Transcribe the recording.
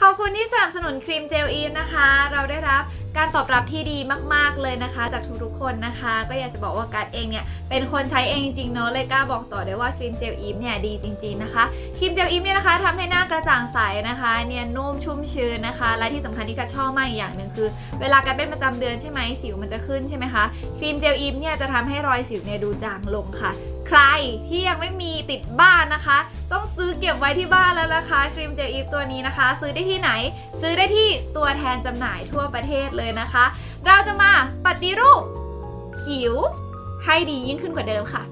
ขอบคุณที่สนับสนุนครีมเจลอีฟนะคะ เราได้รับการตอบรับที่ดีมาก ๆ เลยนะคะ จากทุกๆคนนะคะ ก็อยากจะบอกว่าการดเองเนี่ย เป็นคนใช้เองจริงๆเนาะเลยกล้าบอกต่อได้ว่าครีมเจลอีฟเนี่ยดีจริง ๆนะคะครีมเจลอีฟเนี่ยนะคะทำให้หน้ากระจ่างใสนะคะเนียนนุ่มชุ่มชื้นนะคะ และที่สำคัญที่กัดชอบมากอีกอย่างหนึ่งคือ เวลาการเป็นประจำเดือนใช่ไหมสิวมันจะขึ้นใช่ไหมคะครีมเจลอีฟเนี่ยจะทำให้รอยสิวเนี่ยดูจางลงค่ะ ใครที่ยังไม่มีติดบ้านนะคะ ต้องซื้อเก็บไว้ที่บ้านแล้วนะคะครีมเจลอีฟตัวนี้นะคะ ซื้อได้ที่ไหน ซื้อได้ที่ตัวแทนจำหน่ายทั่วประเทศเลยนะคะ เราจะมาปฏิรูปผิวให้ดียิ่งขึ้นกว่าเดิมค่ะ